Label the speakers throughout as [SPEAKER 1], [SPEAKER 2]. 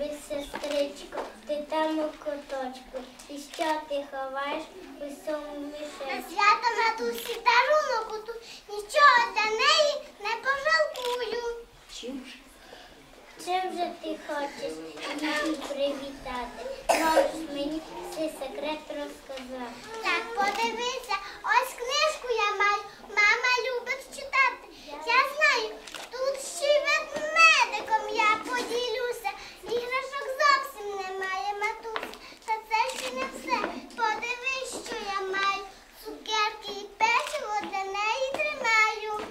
[SPEAKER 1] тобі, сестричко, ти там у куточку. І що ти ховаєш у цьому
[SPEAKER 2] На
[SPEAKER 1] мішечку?
[SPEAKER 2] свято матусі дарунок оту, нічого для неї не пожалкую.
[SPEAKER 3] Чим ж?
[SPEAKER 1] Чим же ти хочеш її привітати? Можеш мені цей секрет розказати.
[SPEAKER 2] Так, подивися, ось книжку я маю. Мама любить читати. Я знаю, тут ще й ведмедиком я поділюся. Іграшок зовсім немає, матуся. Та це ще не все. Подивись, що я маю. Цукерки і печиво для неї тримаю.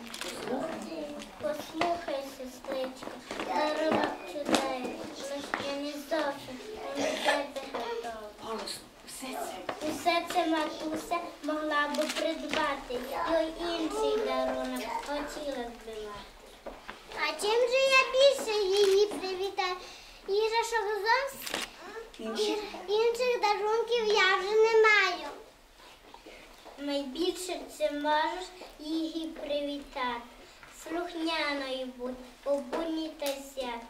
[SPEAKER 1] Послухай, сестричко, дарунок чудовий, але ще не зовсім у тебе готовий.
[SPEAKER 3] Голосно. Все це.
[SPEAKER 1] Усе це матуся могла би придбати, і інший дарунок хотіла б мати.
[SPEAKER 2] А чим же я більше її привітаю? Іграшок зовсім
[SPEAKER 3] Інші?
[SPEAKER 2] інших дарунків я вже не маю.
[SPEAKER 1] Найбільше це можеш її привітати. Слухняною будь у будні та свято.